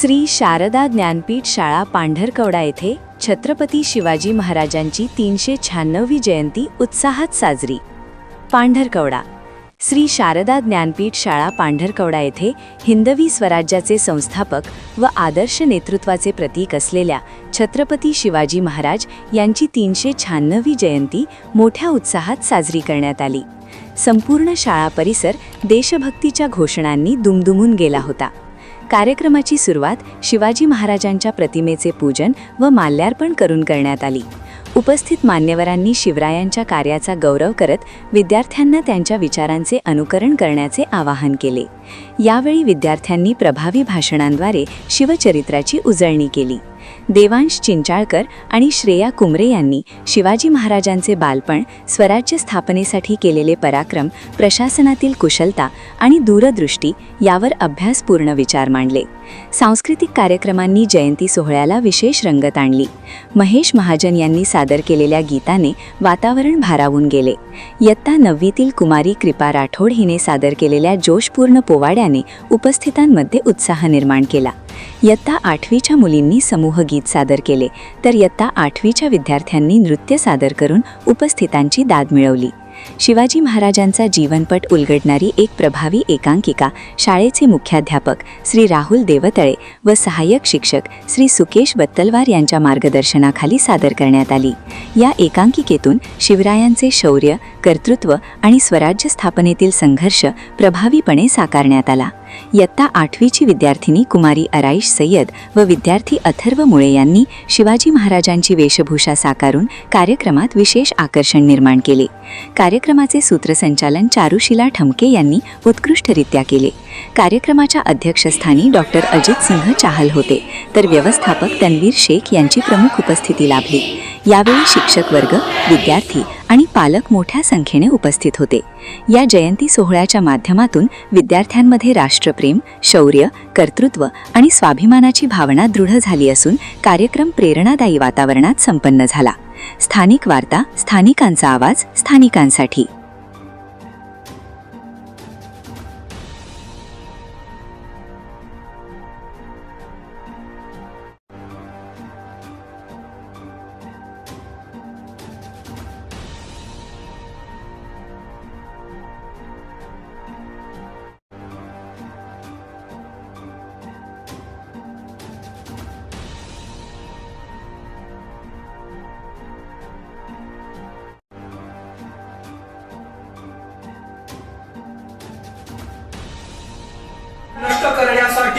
श्री शारदा ज्ञानपीठ शाळा पांढरकवडा येथे छत्रपती शिवाजी महाराजांची तीनशे शहाण्णवी जयंती उत्साहात साजरी. पांढरकवडा. श्री शारदा ज्ञानपीठ शाळा पांढरकवडा येथे हिंदवी स्वराज्याचे संस्थापक व आदर्श नेतृत्वाचे प्रतीक असलेल्या छत्रपती शिवाजी महाराज यांची तीनशे शहाण्णवी जयंती मोठ्या उत्साहात साजरी करण्यात आली. संपूर्ण शाळा परिसर देशभक्तीच्या घोषणांनी दुमदुमून गेला होता. कार्यक्रमाची सुरुवात शिवाजी महाराजांच्या प्रतिमेचे पूजन व माल्यार्पण करून करण्यात आली. उपस्थित मान्यवरांनी शिवरायांच्या कार्याचा गौरव करत विद्यार्थ्यांना त्यांच्या विचारांचे अनुकरण करण्याचे आवाहन केले. यावेळी विद्यार्थ्यांनी प्रभावी भाषणांद्वारे शिवचरित्राची उजळणी केली. देवांश चिंचाळकर आणि श्रेया कुमरे यांनी शिवाजी महाराजांचे बालपण स्वराज्य स्थापनेसाठी केलेले पराक्रम प्रशासनातील कुशलता आणि दूरदृष्टी यावर अभ्यासपूर्ण विचार मांडले. सांस्कृतिक कार्यक्रमांनी जयंती सोहळ्याला विशेष रंगत आणली. महेश महाजन यांनी सादर केलेल्या गीताने वातावरण भारावून गेले. इयत्ता नववीतील कुमारी कृपा राठोड हिने सादर केलेल्या जोशपूर्ण पोवाड्याने उपस्थितांमध्ये उत्साह निर्माण केला. इयत्ता आठवीच्या मुलींनी समूहगीत सादर केले. तर इयत्ता आठवीच्या विद्यार्थ्यांनी नृत्य सादर करून उपस्थितांची दाद मिळवली. शिवाजी महाराजांचा जीवनपट उलगडणारी एक प्रभावी एकांकिका शाळेचे मुख्याध्यापक श्री राहुल देवतळे व सहाय्यक शिक्षक श्री सुकेश बत्तलवार यांच्या मार्गदर्शनाखाली सादर करण्यात आली. या एकांकिकेतून शिवरायांचे शौर्य कर्तृत्व आणि स्वराज्य स्थापनेतील संघर्ष प्रभावीपणे साकारण्यात आला. इयत्ता आठवीची विद्यार्थिनी कुमारी अराईश सय्यद व विद्यार्थी अथर्व मुळे यांनी शिवाजी महाराजांची वेशभूषा साकारून कार्यक्रमात विशेष आकर्षण निर्माण केले. कार्यक्रमाचे सूत्रसंचालन चारुशिला ठमके यांनी उत्कृष्टरित्या केले. कार्यक्रमाच्या अध्यक्षस्थानी डॉक्टर अजित सिंह चाहल होते तर व्यवस्थापक तन्वीर शेख यांची प्रमुख उपस्थिती लाभली. यावेळी शिक्षक वर्ग विद्यार्थी आणि पालक मोठ्या संख्येने उपस्थित होते. या जयंती सोहळ्याच्या माध्यमातून विद्यार्थ्यांमध्ये राष्ट्रप्रेम शौर्य कर्तृत्व आणि स्वाभिमानाची भावना दृढ झाली असून कार्यक्रम प्रेरणादायी वातावरणात संपन्न झाला. स्थानिक वार्ता स्थानिकांचा आवाज स्थानिकांसाठी.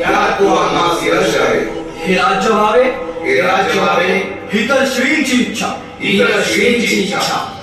यात तू आम्हास यश आहे हे राज्य व्हावे. हे राज्य व्हावे. ही तर श्रींची इच्छा. ही तर श्रींची इच्छा.